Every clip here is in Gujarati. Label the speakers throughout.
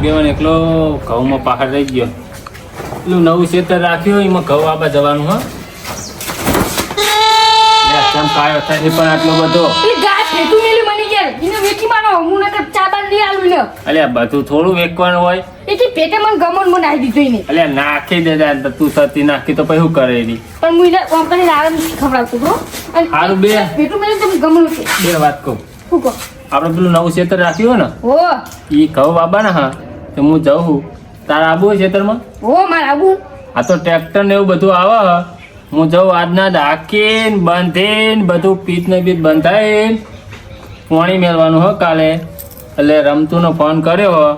Speaker 1: આગેવાન એકલો ઘઉંમાં પહાડ રહી ગયો. પેલું નવું ખેતર રાખ્યું એમાં ઘઉં આબા જવાનું હા. કેમ કાયો થાય પણ આટલો બધો. અલ્યા બધું થોડું વેકવાનું હોય.
Speaker 2: એથી પેટે મને ગમન મને નાખી દીધું એને.
Speaker 1: અલ્યા નાખી દે તું સતી નાખી તો પછી શું કરે એની?
Speaker 2: પણ હું એને ઓમ કરીને આરામ ખવડાવતું બરો
Speaker 1: હારું બે.
Speaker 2: મેલી તમે ગમન
Speaker 1: બે વાત કહું.
Speaker 2: શું કહો?
Speaker 1: આપણે પેલું નવું ક્ષેત્ર રાખ્યું ને એ ઘઉં બાબા ને હા. તો હું જાઉં છું. તારા આબુ હોય ખેતરમાં?
Speaker 2: ઓ મારે આવું
Speaker 1: આ તો ટ્રેક્ટર ને એવું બધું આવે હ. જાઉં આજના દાખીને બાંધીને બધું પીત ને પીત બંધાઈને પાણી મેળવાનું હો કાલે. એટલે રમતુનો ફોન કર્યો હો.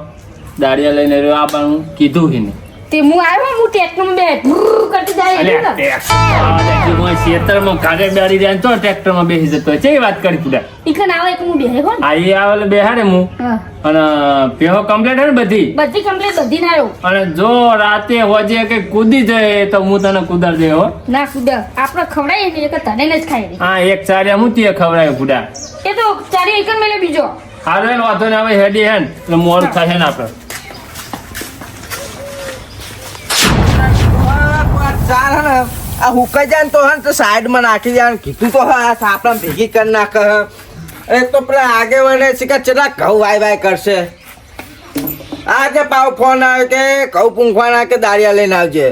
Speaker 1: દાડિયા લઈને રહ્યો આવવાનું કીધું હિને.
Speaker 2: તે હું આવ્યો હું ટ્રેક્ટરમાં બે ભૂ કરતી જાય એટલે. ને.
Speaker 1: ટ્રેક્ટર હું ખેતરમાં કાગળ બેડી જાય તો ટ્રેક્ટરમાં બેસી જતો છે વાત કરી તું
Speaker 2: ઈકન આવે એક હું બેહે કોણ
Speaker 1: આ એ આવે બેહાડે હું. અને પેહો કમ્પ્લીટ હે ને બધી?
Speaker 2: બધી કમ્પ્લીટ બધી ના આવ્યો
Speaker 1: અને જો રાતે હોજે કે કૂદી જાય તો હું તને કુદાર દે હો.
Speaker 2: ના ખુદા આપણે ખવડાય ને એક તને જ રહી
Speaker 1: હા એક ચારે હું તે ખવડાય કુડા
Speaker 2: એ તો ચારે એકન મેલે બીજો.
Speaker 1: હારો એને વાંધો ને આવે હેડી હેન એટલે મોર થાય ને આપણે
Speaker 3: ચાલ ને. આ હુકાઈ જાય તો હે તો સાઈડમાં નાખી જાય કીધું તો હા સાપડા ભેગી કરી નાખે. એક તો પેલા આગે વળે કે ચલા ઘઉં વાય વાય કરશે. આજે પાવ ફોન આવે કે ઘઉં પૂંખવાના કે દાળિયા લઈને આવજે.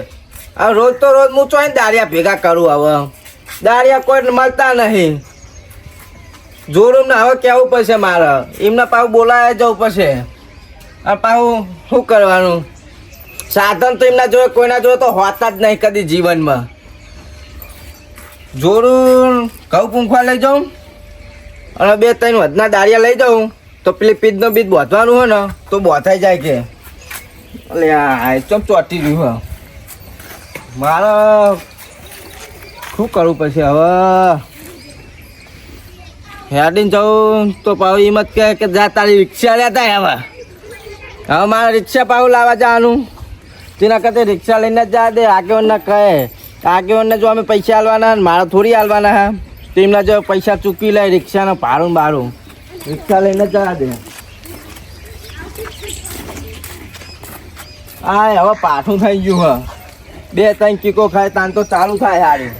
Speaker 3: હવે રોજ તો રોજ હું ચોઈ દાળિયા ભેગા કરું હવે. દાળિયા કોઈ મળતા નહીં. જોરું ને હવે કેવું પડશે મારે? એમના પાવ બોલાય જવું પડશે. આ પાવ શું કરવાનું? સાધન તો એમના જોયે કોઈના જોયે તો હોતા જ નહીં કદી જીવનમાં. જોરું ઘઉં પૂંખવા લઈ જાઉં. અને બે ત્રણ વધના દાળિયા લઈ જાઉં. તો પેલી પીજનો બીજ બોધવાનું હોય ને, તો બોથાઈ જાય કે. એટલે આ ચમ ચોટી રહ્યું હા મારે શું કરવું પછી હવે? હેડીને જાઉં તો પાછું એમ જ કે જા તારી રિક્ષા લેતા હવે. હવે મારે રિક્ષા પાછું લાવવા જવાનું. તેના કરતા રિક્ષા લઈને જ જાય દે. આગેવાનને કહે, આગેવાનને જો અમે પૈસા આલવાના મારા થોડી આલવાના હા. તેમના જો પૈસા ચૂકવી લે રિક્ષાનું ભાડું ભાડું રિક્ષા લઈને જવા દે. હા હવે પાઠું થઈ ગયું હા. બે, ત્રણ કીકો ખાય, તાન તો ચાલુ થાય હારી.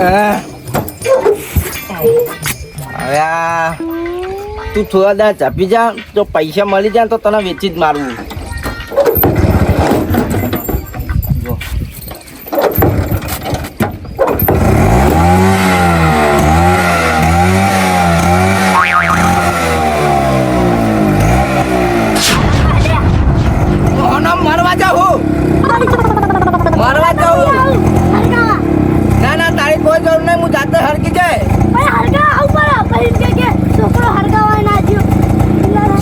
Speaker 3: આ. તું થોડા દાડા ચાપી જા તો પૈસા મળી જાય તો તને વેચી જ મારવું જો. મોહનમ મરવા જાઉં મરવા જાઉં ના ના તારી કોઈ જરૂર નહીં હું જાતે હરકી જાય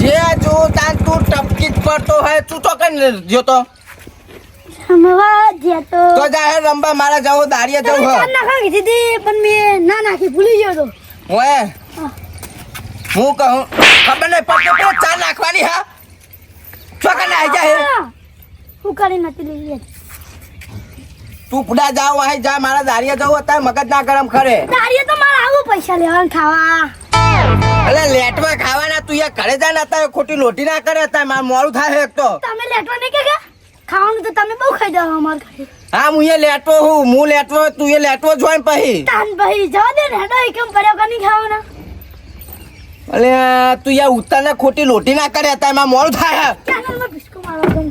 Speaker 3: જે જો તાન તું ટપકી જ પડતો હોય તું તો કઈ જો તો. તો. જાહેર રંબા મારા જાવ દાડિયા જાવ
Speaker 2: ના નાખી ભૂલી ગયો તો.
Speaker 3: ઓય હું? કહું ખબર નહીં પડતો પેલો ચા નાખવાની હા? ચોકન આવી જાય
Speaker 2: હું? કરી નથી લઈ
Speaker 3: તું પુડા જાવ અહીં જા મારા દારિયા જવું અત્યારે મગજ ના ગરમ ખરે
Speaker 2: દારિયા તો મારા આવું પૈસા લેવાનું ખાવા.
Speaker 3: એટલે લેટમાં ખાવાના તું યા ઘરે જા ને અત્યારે ખોટી લોટી ના કરે અત્યારે મારે મોડું થાય એક તો.
Speaker 2: તમે લેટવા નહીં કે? ખાવાનું તો તમે બહુ ખાઈ જાવ અમાર ઘરે.
Speaker 3: હા હું એ લેટવો હું હું લેટવો તું એ લેટવો જ હોય પછી.
Speaker 2: તાન ભાઈ જવા દે ને હેડો એકમ પડ્યો કે નહીં ખાવાના?
Speaker 3: અલે તું યા ઉત્તર ને ખોટી લોટી ના કરે અત્યારે મારે મોડું થાય
Speaker 2: ચેનલમાં ડિસ્કો મારો ગમ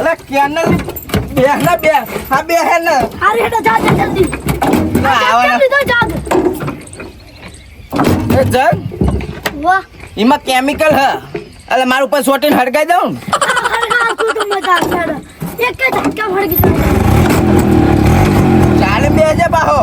Speaker 3: અલે કેનલ બે ને બે હા બે હે ને
Speaker 2: હારે હેડો જા જા જલ્દી
Speaker 3: ના, આવા ના.
Speaker 2: જલ્દી તો જા
Speaker 3: એ જન
Speaker 2: વાહ
Speaker 3: એમાં કેમિકલ હ એટલે મારું ઉપર સોટીને હડકાઈ દઉં
Speaker 2: એક જ ધક્કા ભડકી
Speaker 3: ચાલે બે હજાર બાહો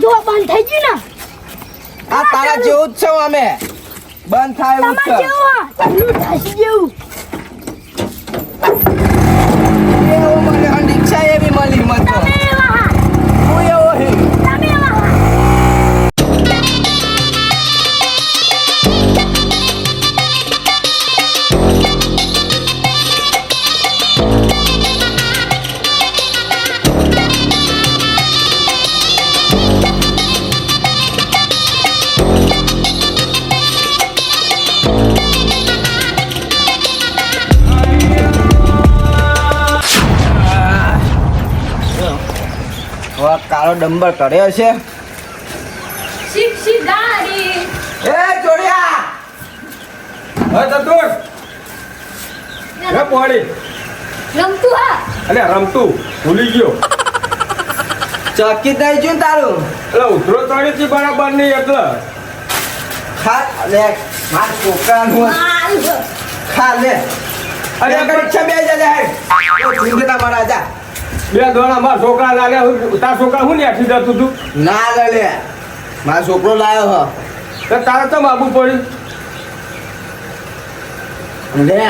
Speaker 2: જો બંધ થઈ ગયું ને
Speaker 3: આ તારા જેવું જ છે અમે. બંધ થાય એવું
Speaker 2: તમારે
Speaker 3: છે.
Speaker 2: ચાલુ થશે જેવું.
Speaker 3: એવું મને હં એવી મળી મત ડંબર કર્યો છે. એ
Speaker 4: ચતુર હે
Speaker 2: રમતું હા.
Speaker 4: અલે રમતું. ભૂલી ગયો.
Speaker 3: ચકી દઈ છું ને તારું.
Speaker 4: એટલે ઉતરો હતી બરાબર નહીં એટલે.
Speaker 3: ખા લે માર ખા લે.
Speaker 4: અરે
Speaker 3: પરીક્ષા બે જજે હેડ. ચિંતા મારા જા.
Speaker 4: બે દોણા મારા છોકરા લાગે તારા છોકરા હું ને જતું તું?
Speaker 3: ના લે લે મારો છોકરો લાયો હ.
Speaker 4: તો તારે તો આવવું પડ્યું
Speaker 3: લે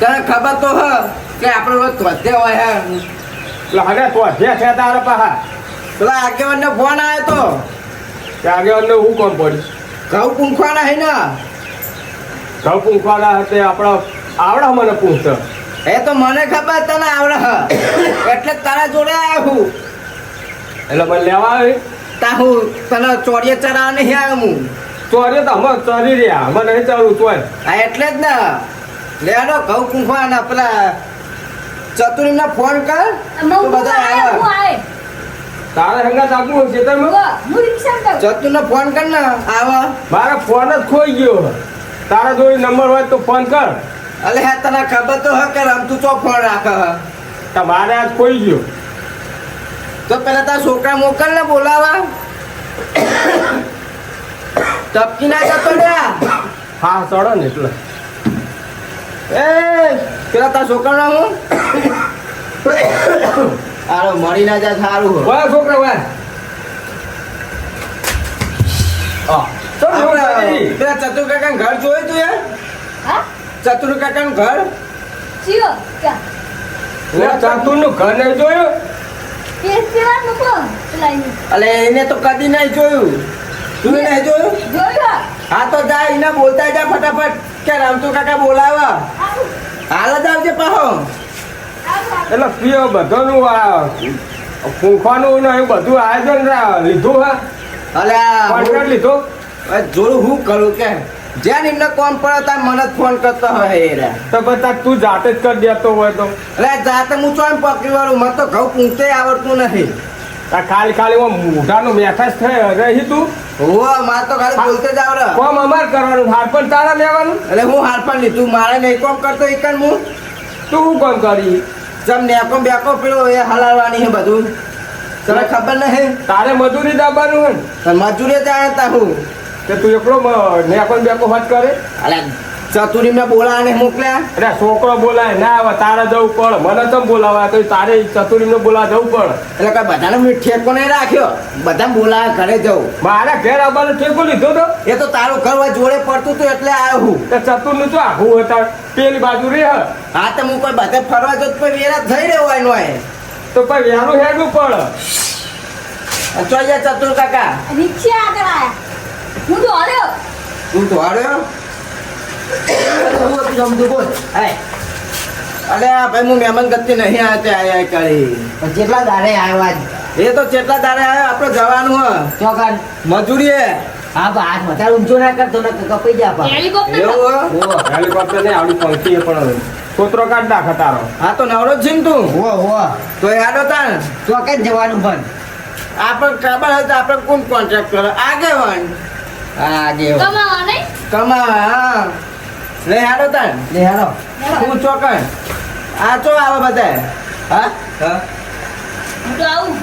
Speaker 3: તને ખબર તો હ કે આપણે રોજ ધોતે હોય હે.
Speaker 4: હવે તો છે છે તારા પાહા
Speaker 3: પેલા આગેવાનને ફોન આવ્યો તો.
Speaker 4: કે હું કોણ પડ્યું
Speaker 3: ઘઉં પૂંખવાના હે ને.
Speaker 4: ઘઉં પૂંખવાના હતે આપણો આવડે મને પૂછતો
Speaker 3: એ તો મને ખબર તને આવડે. હ એટલે જ તારા જોડે આવ્યો
Speaker 4: એટલે મને લેવા આવી?
Speaker 3: તા હું તને ચોરીએ ચરા નહીં આવ્યો હું.
Speaker 4: ચોરીએ તો અમે ચરી રહ્યા. અમે નહીં ચાલુ તોય.
Speaker 3: હા એટલે જ ને. લેડો ઘઉં પૂંખવાના પેલા ચતુરીને ફોન કર. તો બધા
Speaker 2: હું
Speaker 3: આવે.
Speaker 2: આવે
Speaker 4: તારે હંગાત આપવું હોય
Speaker 2: રિક્ષા કરું
Speaker 3: ચતુરને ફોન કર ને આવા.
Speaker 4: મારા ફોન જ ખોઈ ગયો. તારા જોડે નંબર હોય તો ફોન કર.
Speaker 3: અલે હા તને ખબર તો હ કે રમતું ચો ફોન રાખે હ.
Speaker 4: તમારે આજ કોઈ ગયો?
Speaker 3: તો પેલા તારા છોકરા મોકલ ને બોલાવા. ટપકી ના જતો લ્યા
Speaker 4: હા ચડો ને એટલે.
Speaker 3: એ પેલા તારા છોકરા હું આરો મળી ના જાય સારું
Speaker 4: વાહ છોકરા વાહ. હા. તો
Speaker 3: આપણે પેલા ચતુર કાકા ઘર જોયું તું યાર?
Speaker 2: હા?
Speaker 3: ચતુર કાકા નું ઘર
Speaker 2: ક્યાં?
Speaker 4: ચાતુરનું ઘર નહીં જોયું.
Speaker 3: અલે એને તો કદી નહીં જોયું. તું નહીં જોયું?
Speaker 2: જોયું.
Speaker 3: હા તો જા એને બોલતા જા ફટાફટ કે રામતુ કાકા બોલાવા. હાલ જ આવજે પાહો.
Speaker 4: એટલે પીઓ બધાનું આ પૂંખવાનું ને એવું બધું આયોજન રા- લીધું હા?
Speaker 3: અલે આ
Speaker 4: લીધો?
Speaker 3: જોડું હું કરું કે? જ્યાં એમને કોમ પડે ત્યાં મને જ ફોન કરતો હોય
Speaker 4: તો બધા તું જાતે જ કરી દેતો હોય તો.
Speaker 3: એટલે જાતે હું ચોમ પકડી વાળું મને તો ઘઉં પૂંખતે આવડતું નથી.
Speaker 4: ખાલી ખાલી મોઢાનો મોઢાનું મેઠાશ થઈ રહી તું.
Speaker 3: હોવા મારે તો ખાલી બોલતે જ આવડે.
Speaker 4: કોમ અમાર કરવાનું હાર પણ તારા લેવાનું?
Speaker 3: એટલે હું હાલ પણ લીધું મારે નહીં કોમ કરતો એક હું.
Speaker 4: તું હું કોમ કરી?
Speaker 3: જમ નેકો બેકો પેલો એ હલાવવાની છે બધું. તને ખબર નહીં?
Speaker 4: તારે મજૂરી દાબવાનું હોય
Speaker 3: મજૂરી મજૂરે જાય તા હું.
Speaker 4: કે તું એકલો મેં નેકો બે બેકો હટ કરે?
Speaker 3: અલે ચતુરી મેં બોલાવાને મોકલ્યા?
Speaker 4: એટલે છોકરો બોલાય. ના આવે તારે જવું પડે. મને તો બોલાવા તો તારે ચતુરીને બોલાવા જવું પડે.
Speaker 3: એટલે કઈ બધાને મેં ઠેકો નહીં રાખ્યો. બધા બોલાવે ઘરે જવું.
Speaker 4: મારા ઘેર આવવાનું ઠેકો લીધો તો?
Speaker 3: એ તો તારું ઘર જોડે પડતું હતું એટલે આવ્યો હું.
Speaker 4: ચતુરનું તો આખું હતા પેલી બાજુ રે હ.
Speaker 3: હા તો હું કોઈ બધે ફરવા જતો કોઈ વેરા થઈ રહ્યો હોય નો
Speaker 4: તો કોઈ વેરું હેડવું પડે.
Speaker 3: ચોઈ ચતુર કાકા.
Speaker 2: નીચે આગળ આયા. હું. તો હર્યો
Speaker 3: તું તો હાર્યો સમજુ બોલ. હાય અલે ભાઈ હું મહેમાન ગતિ નહીં આવ્યો આયા કરી
Speaker 5: પણ કેટલા આવ્યા
Speaker 3: એ તો ચેટલા દાડે આવ્યો આપણે જવાનું હ.
Speaker 5: ચોકન
Speaker 3: મજૂરી હા.
Speaker 5: તો હાથ વધારે ઊંચો ના કરતો ને કપાઈ જા પા
Speaker 3: એવું હે?
Speaker 5: ઓ
Speaker 4: હેલિકોપ્ટર ને આવડી પંખી પણ છોતરો કાઢ નાખે તારો.
Speaker 3: હા તો નવરો છે ને તું.
Speaker 5: હો હો
Speaker 3: તો યાદો તાર
Speaker 5: ચોકે જવાનું પણ
Speaker 3: આપણે ખબર હતી આપણે કોણ કોન્ટ્રાક્ટ કરે? આગેવાન
Speaker 5: હા
Speaker 2: કમાવા નહીં?
Speaker 3: કમાવા લે યાદો તાન.
Speaker 5: લે હેલો.
Speaker 3: તું ચોકન આ ચો આવે બધા હા? હા.
Speaker 2: હું તો આવું.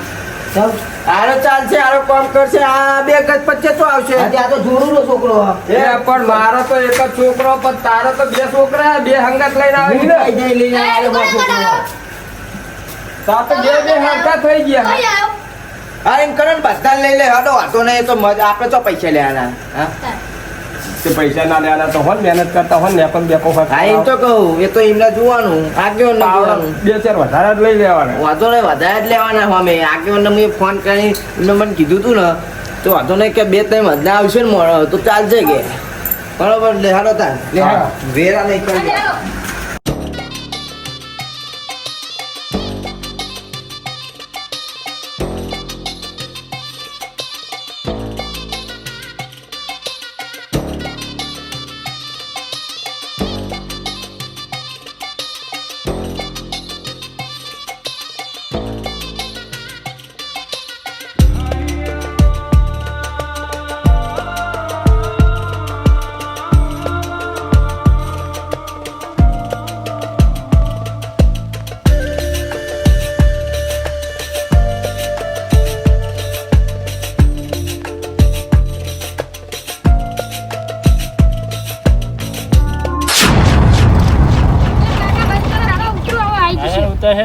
Speaker 5: સૌ
Speaker 3: આરો ચાલશે આરો કામ કરશે. આ બે ગજ પચ્ચે તો આવશે?
Speaker 5: આજે આ તો જોડું છોકરો
Speaker 4: એ પણ મારો તો એક જ છોકરો પણ તારો તો બે છોકરા બે હંગત લઈને આવી ને
Speaker 5: લઈને આવ્યો છોકરો.
Speaker 4: તો બે બે હંગત થઈ ગયા.
Speaker 3: હા એમ કરો ને બધાને લઈ લે. હડો વાંધો નહીં તો મજ- આપણે તો પૈસા લેવાના. હા?
Speaker 4: તે પૈસા ના લેવાના તો હોન મહેનત કરતા હોન ને પણ બે કોફા
Speaker 3: હા એમ તો કહું એ તો એમને જોવાનું આગેવાન જોવાનું.
Speaker 4: બે ચાર વધારે જ લઈ લેવાના.
Speaker 3: વાંધો નહીં વધારે જ લેવાના અમે આગેવાનને મેં ફોન કરી એમને મને કીધું તું ને તો વાંધો નહીં કે બે ત્રણ મજા આવશે ને મોડો તો ચાલશે કે. બરોબર લે હાલો તાર. વેરા નહીં કરી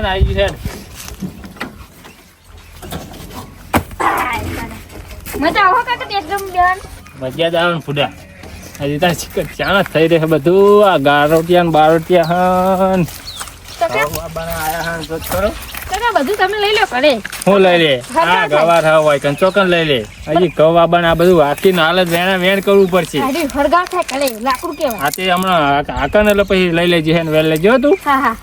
Speaker 1: ને આવી ગયું
Speaker 2: મજા આવો કાકા એકદમ બેન?
Speaker 1: મજા જ આવે ને ફૂડા. હજી ત્યાં ચિકન ચાણ થઈ રહે બધું? આ ગારોટિયા ને બારોટિયા હન.
Speaker 2: બધું તમે લઈ લો કરે
Speaker 1: હું લઈ લે? આ. ગવાર હા હોય કંચોકન લઈ લે. હજી કવા બન આ બધું હાલ જ વેણા વેણ કરવું પડશે.
Speaker 2: થાય લાકડું
Speaker 1: આ તે હમણાં હાકન એટલે પછી લઈ લેજે હે વેલ લેજો તું.
Speaker 2: હા હા.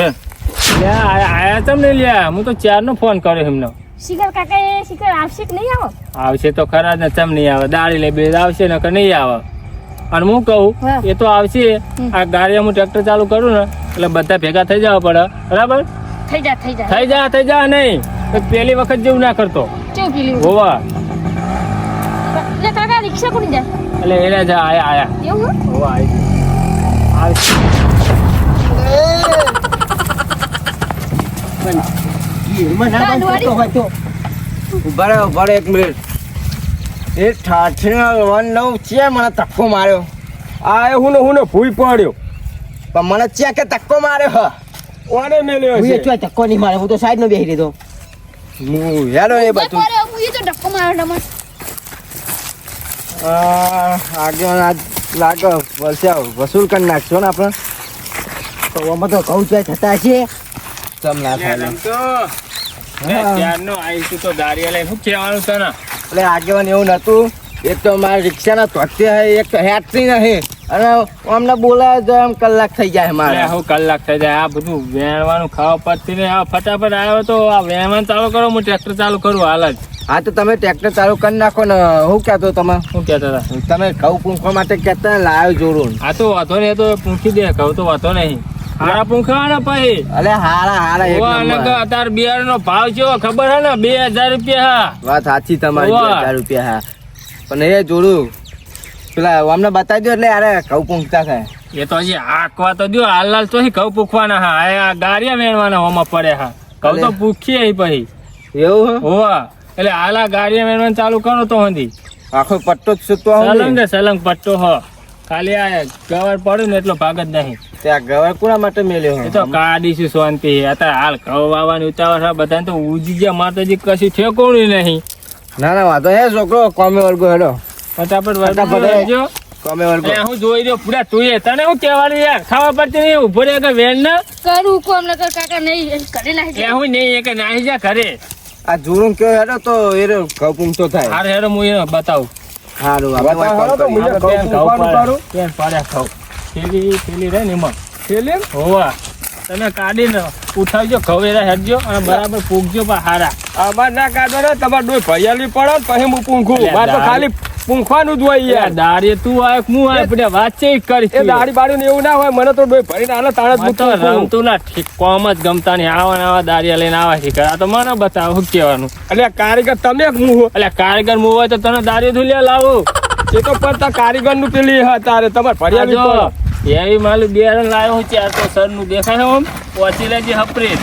Speaker 1: હે. આયા આયા તમ નહીં લ્યા હું તો ચારનો ફોન કર્યો એમનો.
Speaker 2: શિખર કાકા એ શિખર આવશે કે નહીં આવો?
Speaker 1: આવશે તો ખરા જ ને ચમ નહીં આવે? લે બે આવશે ને કે નહીં આવે. અને હું કહું. એ તો આવશે. આ ગાડી હું ટ્રેક્ટર ચાલુ કરું ને એટલે બધા ભેગા થઈ જવા પડે. બરાબર?
Speaker 2: થઈ જા થઈ જા.
Speaker 1: થઈ જા થઈ જા નહીં. પેલી વખત જેવું ના કરતો. હોવા.
Speaker 2: એટલે કાકા રિક્ષા કોની જાય?
Speaker 1: એટલે એને જા આયા આયા.
Speaker 2: એવું?
Speaker 1: હોવા આવી આવશે
Speaker 5: ગીરમાં ના બંધ કરતો હોય તો
Speaker 3: ઊભા રહો ઊભા એક મિનિટ. એ ઠાઠીનો વન નવ છે મને ધક્કો માર્યો?
Speaker 4: આ હું ને હું ને ભૂઈ પડ્યો.
Speaker 3: પણ મને છે કે ધક્કો માર્યો હ?
Speaker 4: ઓને મેલ્યો
Speaker 5: હું એ
Speaker 4: છે?
Speaker 5: ધક્કો નહીં માર્યો? હું તો સાઈડ નો બેસી રહ્યો
Speaker 3: હું હેલો એ બધું.
Speaker 2: હું એ તો ધક્કો માર્યો તમને
Speaker 3: આગળ આ લાગે વલસે વસૂલ કરી નાખશો ને આપણે?
Speaker 5: તો આમાં તો કહું ચોય થતા છે
Speaker 3: ચમ ના થાય
Speaker 1: ત્યારનો આવીશું તો લઈને શું કહેવાનું તને?
Speaker 3: એટલે આગેવાન એવું નતું. એક તો મારા રિક્ષાના હે એક તો હેટરી નહીં. અને અમને બોલાવે તો એમ કલાક થઈ જાય મારે.
Speaker 1: હું કલાક થઈ જાય. આ બધું વેણવાનું ખાવા પડતી ને આ ફટાફટ આવ્યો તો આ વેણવાનું ચાલુ કરો હું ટ્રેક્ટર ચાલુ કરું હાલ જ.
Speaker 3: હા તો તમે ટ્રેક્ટર ચાલુ કરી નાખો ને હું કહેતો તમે
Speaker 1: શું કહેતા હતા.
Speaker 3: તમે ઘઉં પૂંખવા માટે કહેતા ને લાવ્યો જોડું.
Speaker 1: આ તો વાંધો નહીં તો પૂંખી દે કહું તો વાંધો નહીં. હારા પૂંખવાના પછી
Speaker 3: અલે હારા હારા એક નંબર.
Speaker 1: અત્યારે બિયારણ નો ભાવ કેવો? ખબર હે ને? બે હજાર રૂપિયા હા.
Speaker 3: વાત સાચી તમારી
Speaker 1: હોવા.
Speaker 3: બે હજાર રૂપિયા હા. પણ એ જોડું પેલા અમને બતાવી દો એટલે અરે ઘઉં પૂંખતા થાય.
Speaker 1: એ તો હજી આકવા તો દો હાલ હાલ તો ઘઉં પૂખવાના હા. આ ગારિયા મેળવાના હોમાં પડે હા. ઘઉં તો. પૂખીએ પછી
Speaker 3: એવું
Speaker 1: હોવા. એટલે હાલા ગારિયા વેણવાનું ચાલુ કરો તો હંધી.
Speaker 3: આખો પટ્ટો જ સૂતો
Speaker 1: સલંગ સલંગ પટ્ટો હ. ખાલી આ ગવર પડ્યું ને એટલો ભાગ જ નહીં.
Speaker 3: ત્યાં ગવર કોના માટે મેલ્યો
Speaker 1: એ તો કાઢીશું શાંતિ. અત્યારે હાલ ઘઉં વાવવાની ઉતાવળ છે બધાને તો ઉજી ગયા માતાજી કશું ઠેકોણું નહીં.
Speaker 3: ના ના વાંધો હે છોકરો કોમે વર્ગો હેડો.
Speaker 1: ફટાફટ
Speaker 3: ફટાફટ.
Speaker 1: રહેજો.
Speaker 3: કોમે વર્ગો
Speaker 1: હું જોઈ રહ્યો પૂરા તું તને હું કહેવાનું યાર ખાવા પડતી નહીં ઊભો રે કે વેલ ને?
Speaker 2: કરું કોમ નકર કાકા નહીં કરે ના
Speaker 1: એ હું નહીં એ કે નાહી જા ઘરે.
Speaker 3: આ જુરું કયો હેડો તો એ ઘઉં તો થાય.
Speaker 1: હાર હેરો હું એ બતાવું.
Speaker 3: સારું આપણે વાત
Speaker 4: તો
Speaker 1: પાડ્યા. ને? હોવા. તમે કાઢીને ઉઠાવજો એરા હેડજો અને બરાબર પૂગજો પણ હારા.
Speaker 4: આમાં ના કાઢો ને તમારે ડોય ભૈયાલી પડો પછી હું પૂંખું મારે તો ખાલી પૂંખવાનું જ હોય
Speaker 1: યાર. દાડીએ તું આય હું આય પડે વાત છે કરીશ
Speaker 4: એ દાઢી બાળી ને એવું ના હોય મને તો ડોય ભરીને આલે તાણે જ હું
Speaker 1: તો રમતું ના ઠીક કોમ જ ગમતા ને આવા ને આવા દાડી લઈને આવા છે આ તો મને બતાવો શું કહેવાનું?
Speaker 4: એટલે કારીગર તમે મું
Speaker 1: એટલે કારીગર મું હોય તો તને દાડી ધુલિયા લાવું.
Speaker 4: એ તો પડતા કારીગરનું પેલી હા તારે તમારે ભરિયાલી
Speaker 1: જો, એવી માલું બે રંગ લાવ્યો હું ચાર તો સરનું દેખાય આમ. પહોંચી લેજે હપરી.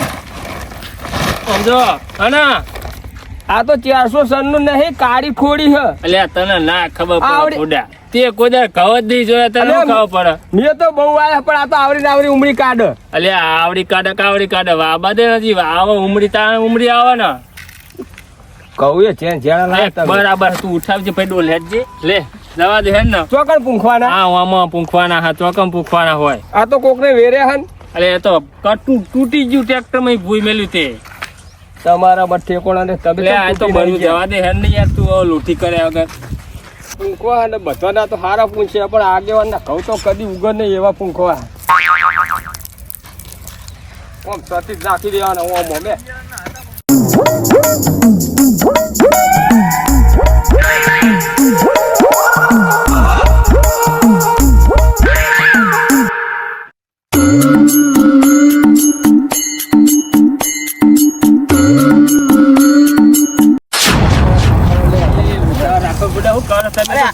Speaker 1: સમજો? હના?
Speaker 4: આ તો ચારસો સનનું નહીં કાળી ખોડી હ.
Speaker 1: અલ્યા તને ના ખબર પડે તે કોદા કવત નહીં જોયા તને ખબર પડે?
Speaker 4: મેં તો બહુ આયા પણ આ તો આવડી આવડી ઉમરી કાઢ.
Speaker 1: અલ્યા આવડી કાઢે કાવડી કાઢે? વાબા દે નથી આવો ઉમરી તાણે ઉમરી આવે ને
Speaker 4: કહું એ છે જેણા
Speaker 1: બરાબર તું ઉઠાવજે ભાઈ ડોલ હેડજે. લે જવા દે હેન ને
Speaker 4: ચોકન પૂંખવાના?
Speaker 1: હા આમાં પૂંખવાના હા ચોકન પૂંખવાના હોય.
Speaker 4: આ તો કોકને વેરે હન.
Speaker 1: અરે એ તો કટું તૂટી ગયું ટ્રેક્ટરમાં ભૂઈ મેલ્યું તે.
Speaker 4: તમારા પર ઠેકોણા ને તમે
Speaker 1: આ તો બળ્યું જવા દે હેડ ને યાર તું લૂંટી કરે વગર
Speaker 4: પૂંખવા અને બધાના તો સારા પૂંછે પણ આગેવાના ઘઉં તો કદી ઉગર નહીં એવા પૂંખવા ઓમ સતી નાખી દેવાના ઓમ ઓમે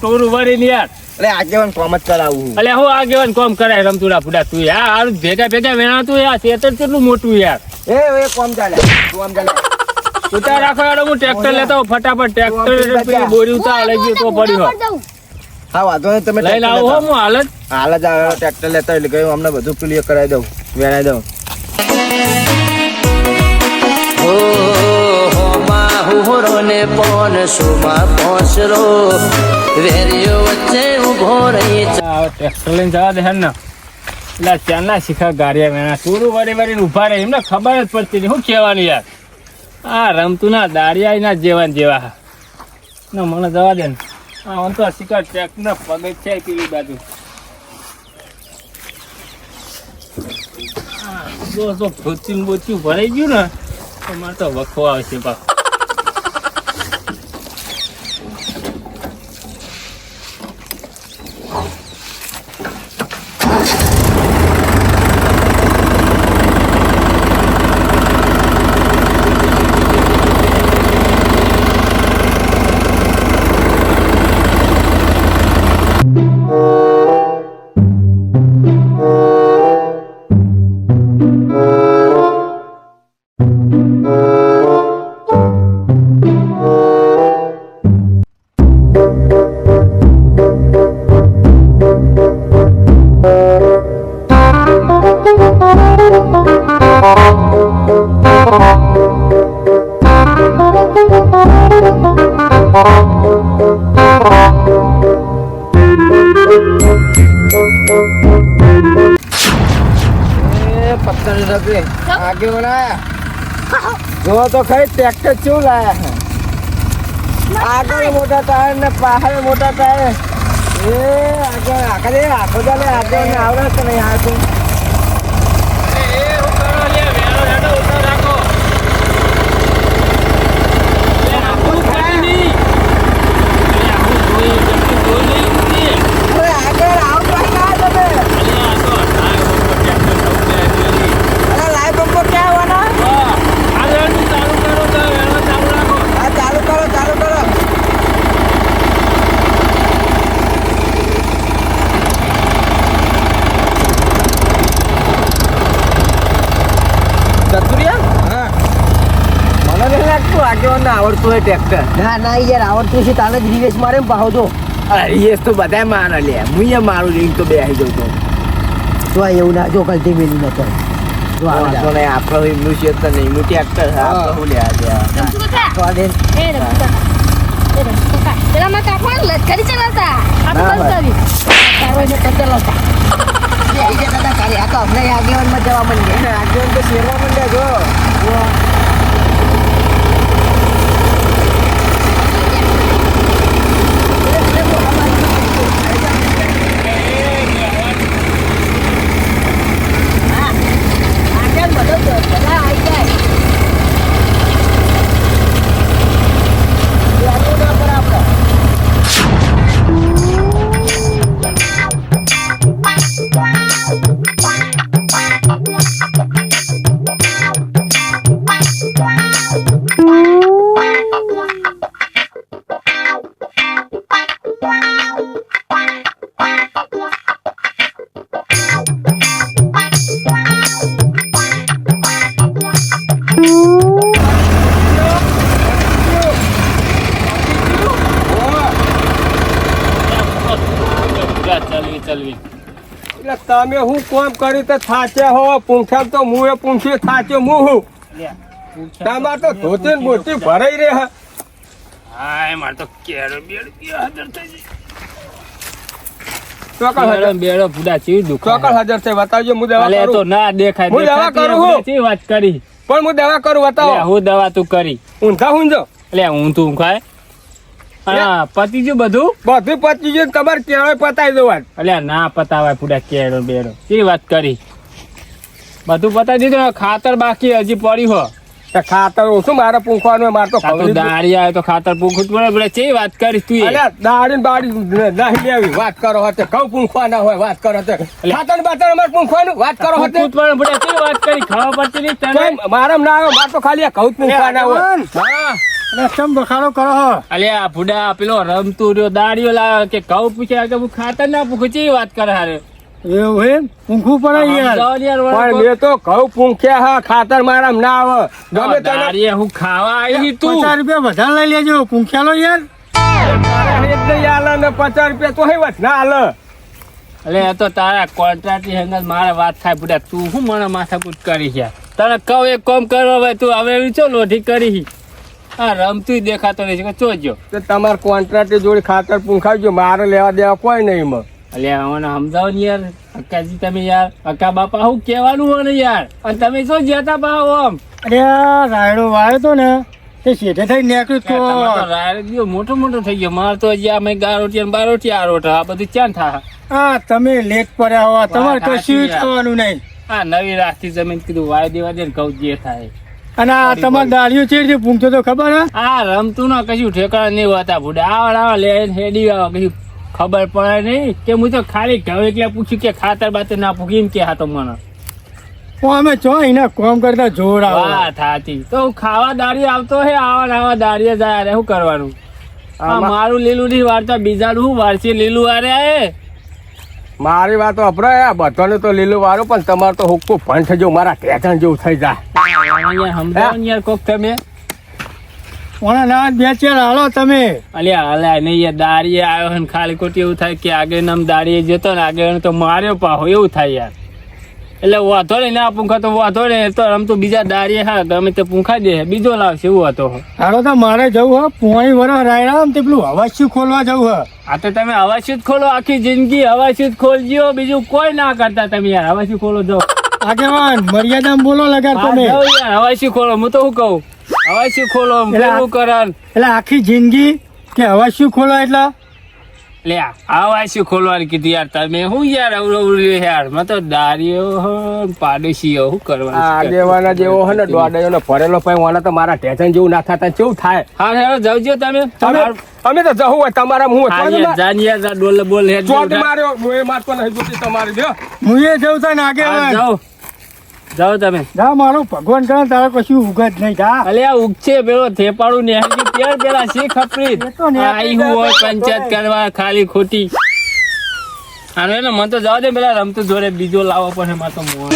Speaker 1: તો યાર.
Speaker 3: એટલે આગેવાન કોમ જ કરાવું
Speaker 1: અલે હું આગેવાન કોમ કરાય રમતુડા ફુડા તું યાર હારું ભેગા ભેગા વેણાતું યાર ખેતર કેટલું મોટું યાર.
Speaker 3: એ એ કોમ ચાલે. કોમ ચાલે.
Speaker 1: ઉતાર રાખો યાર હું ટ્રેક્ટર લેતો ફટાફટ ટ્રેક્ટર પેલી બોરી ઉતાર લઈ ગયો તો પડ્યું.
Speaker 3: હા વાંધો નહીં તમે
Speaker 1: લઈને આવો હો હાલ જ.
Speaker 3: હાલ જ આવે ટ્રેક્ટર લેતા એટલે કહ્યું અમને બધું ક્લિયર કરાવી દઉં વેરાઈ દઉં.
Speaker 6: ઓ હોમાં હુરો ને પોન સુમા પોસરો. વેરીઓ વચ્ચે ઊભો રહી
Speaker 1: ટ્રેક્ટર લઈને જવા દે ને એટલે ચારના શીખા ગાડિયા વેણા ટૂરું વળી વળીને ઊભા રહે. એમને ખબર જ પડતી નહીં. શું કહેવાનું યાર? આ રમતું ના દાડિયા ના જેવા જેવા ના મને જવા દે ને. આમ તો શીખા ટ્રેક્ટર પગે છે પેલી બાજુ. જો જો ભૂચી બોચી ભરાઈ ગયું ને, તો મારે તો વખો આવશે પાછો.
Speaker 3: ટ્રેક્ટર ચેવું લાયા આગળ મોટા ટાયર ને પાછળ મોટા ટાયર એ આગળ આગળ આખો ચાલે આગળ આવડે કે નહીં આવતું અરે આગળ આવતો ના તમે અરે લાઈવ બંકો ક્યાં આવવાના હા ચાલુ કરો ચાલુ કરો ચતુરિયા મને નહીં લાગતું? આગેવાનને આવડતું હોય ટ્રેક્ટર
Speaker 5: ના ના યાર આવડતું છે તાને જ રિવેશ મારે ને પાહો તો
Speaker 3: રિવેશ તો બધાય મારે લે. હું એ મારું રિંગ તો બે આવી જતો.
Speaker 5: તો આ એવું ના જો ગલતી મેલી ન જો
Speaker 3: નહીં આપણે એમનું છે. તો નહીં ટ્રેક્ટર
Speaker 2: પેલા માં ચલાવતા. બંધ કરી. તારો ચલાવતા.
Speaker 5: જે તારી જવા માંડે
Speaker 3: આગેવાન તો શેરવા માંડ્યા જો.
Speaker 4: કરી તો થાચે હો પૂંખ્યા તો મુએ પૂંખી થાચે મું હું. તમાર તો ધોતી મોટી ભરાઈ રહે હે.
Speaker 1: હાય મારે તો કેરો બેડ ગયો હાજર થઈ
Speaker 4: ચોકડ હાજર.
Speaker 1: બેડો બુડા ચી દુખા
Speaker 4: ચોકડ હાજર છે બતાવજો હું દવા
Speaker 1: અલે તો ના દેખાય
Speaker 4: હું દવા કરું છું.
Speaker 1: ચી વાત કરી?
Speaker 4: પણ હું દવા કરું બતાવો.
Speaker 1: હું દવા તું કરી.
Speaker 4: ઊંધા હુંજો
Speaker 1: એટલે હું તું ખાય હા પતી ગયું બધું?
Speaker 4: બધું પતી ગયું તમારે કેળો પતાવી દેવા વાત
Speaker 1: ના પતાવાય પૂરા કેળો બેડો એ વાત કરી? બધું પતાવી દીધું ખાતર બાકી હજી પડ્યું હો.
Speaker 4: ખાતર ઓછું મારે પૂંખવાનું મારે તો
Speaker 1: દાળી આવે તો ખાતર પૂછું પડે પડે ચી વાત કરીશ તું?
Speaker 4: અલ્યા દાડી ને બાડી નહીં લેવી. વાત કરો હતે કઉ પૂંખવાના હોય વાત કરો હતે ખાતર બાતર અમારે પૂંખવાનું વાત કરો હતે
Speaker 1: પૂછવું પડે ચી વાત કરી? ખાવા પડતી નહીં?
Speaker 4: મારામ ના આવે મારે તો ખાલી કઉ ઘઉં જ પૂંખવા ના હોય.
Speaker 1: હા.
Speaker 4: રસમ બખાડો કરો
Speaker 1: અલે આ ભૂડા પેલો રમતું રહ્યો દાડીઓ લાવે કે કઉ પૂછ્યા કે હું ખાતર ના પૂછું ચી વાત કરે હારે?
Speaker 4: એવું એમ?
Speaker 1: યાર.
Speaker 4: પણ મેં તો ઘઉં પૂંખ્યા હા ખાતર મારા ના આવે. ગમે તને
Speaker 1: હું ખાવા આવી તું.
Speaker 4: રૂપિયા વધારે લઈ લેજો પૂંખ્યાલો યાર. એક આલે ને પચાસ રૂપિયા તો હે ના આલે
Speaker 1: અલે તો તારા કોન્ટ્રાક્ટ હંગત મારે વાત થાય બુડા તું શું મને માથાકૂટ કરી છે તને કહું એક કામ કરો ભાઈ તું હવે ચો લોઢી કરી. આ રમતું દેખાતો નહીં છે જો
Speaker 4: તો તમારે કોન્ટ્રાક્ટ જોડે ખાતર પૂંખાવજો મારે લેવા દેવા કોઈ નહીં માં
Speaker 1: એટલે મને સમજાવો ને યાર. અક્કાજી તમે યાર અક્કા બાપા હું કહેવાનું હોય ને યાર? અને તમે શું જતા પાહો આમ?
Speaker 5: અરે રાયડો વાયો તો ને તે શેઠે થઈ નીકળ્યું તો.
Speaker 1: રાયડો ગયો મોટો મોટો થઈ ગયો. મારે તો હજી અમે ગારોટી અને બારોટી આ રોટ આ બધું ક્યાં થા
Speaker 5: હા તમે લેટ પડ્યા હોવા તમારે કશું જ થવાનું નહીં.
Speaker 1: આ નવી રાખતી જમીન કીધું વાય દેવા દે ને કહું જે થાય.
Speaker 5: અને આ તમારે દાળીઓ છે પૂંખતો તો ખબર હે?
Speaker 1: આ રમતું ના કશું ઠેકાણા નહીં હોતા. ભૂડા આવા આવડ લે હેડી આવા કશું ખબર પડે નહીં. કે હું તો ખાલી ઘઉં એટલે પૂછ્યું કે ખાતર બાતર ના પૂકી એમ કે હા તો મને.
Speaker 5: હું અમે છો એના કોમ કરતા જોર આવે.
Speaker 1: વાત સાચી. તો ખાવા દાડી આવતો હે આવા આવા દાળીએ જાય અરે શું કરવાનું? આ મારું લીલું નહીં વાળતા બીજાનું શું વાળશે લીલું આરે હે.
Speaker 4: મારી વાત અભરાય બધાને તો લીલું વારું પણ તમારે તો હુક્કું ભંઠ જો મારા ટેકણ જેવું થઈ જાય.
Speaker 1: યાર સમજાવો યાર કોક તમે.
Speaker 5: ઓના ના બે ચાર હાલો તમે.
Speaker 1: અલ્યા અલ્યા નહીં દાડીએ આવ્યો ને ખાલી ખોટી એવું થાય કે આગળ નામ દાડીએ જતો ને આગળ તો માર્યો પાહો એવું થાય યાર. એટલે વાંધો નહીં ના પૂંખા તો વાંધો નહીં તો રમતું બીજા દાડીએ હા ગમે તે પૂંખા દે બીજો લાવશે એવું હતો
Speaker 5: હાલો તો મારે જવું હે પોણી વરસ રાયડા આમ તે પેલું હવાસ્યું ખોલવા જવું હા.
Speaker 1: આ તો તમે જ ખોલો આખી જિંદગી હવાસી જ ખોલજો બીજું કોઈ ના કરતા તમે યાર હવાસી ખોલો જો
Speaker 5: આગેવાન મર્યાદા બોલો લગાડ તમે.
Speaker 1: હવાઈ શું ખોલો? હું તો શું કહું? હવાસી ખોલો?
Speaker 5: એટલે
Speaker 1: કરન.
Speaker 5: એટલે આખી જિંદગી કે હવાઈ શું ખોલો એટલે?
Speaker 1: લે હવાસી ખોલવાની કીધી યાર? તમે હું યાર અવળી યાર? મેં તો દારીઓ પાડોશીઓ શું
Speaker 4: આ
Speaker 1: કરવાનું
Speaker 4: આગેવાના જેવો હે ને દોડાયો ભરેલો ભાઈ વાળા તો મારા ટેન્શન જેવું ના થતા કેવું થાય?
Speaker 1: હા હેરો જવજો તમે.
Speaker 4: અમે અમે તો જવું હોય તમારા હું
Speaker 1: હા, યાર, જાન યાર, જા, ડોલ બોલ હે
Speaker 4: ચોટ માર્યો એ મારતો નહીં જોતી તમારી જો.
Speaker 5: હું એ જવું છે ને
Speaker 1: હા,
Speaker 5: આગેવાન.
Speaker 1: જાઓ. જાઓ તમે.
Speaker 5: જા મારું ભગવાન કરે તારે કશું ઉગત નહીં જા.
Speaker 1: અલ્યા ઉગશે પેલો થેપાડું ને ત્યાર પેલા શી ખપરી આઈ હું હોય પંચાયત કરવા ખાલી ખોટી. આનો એને મને તો જવા દે પેલા રમતું જોડે બીજો લાવો પણ એમાં તો મોં.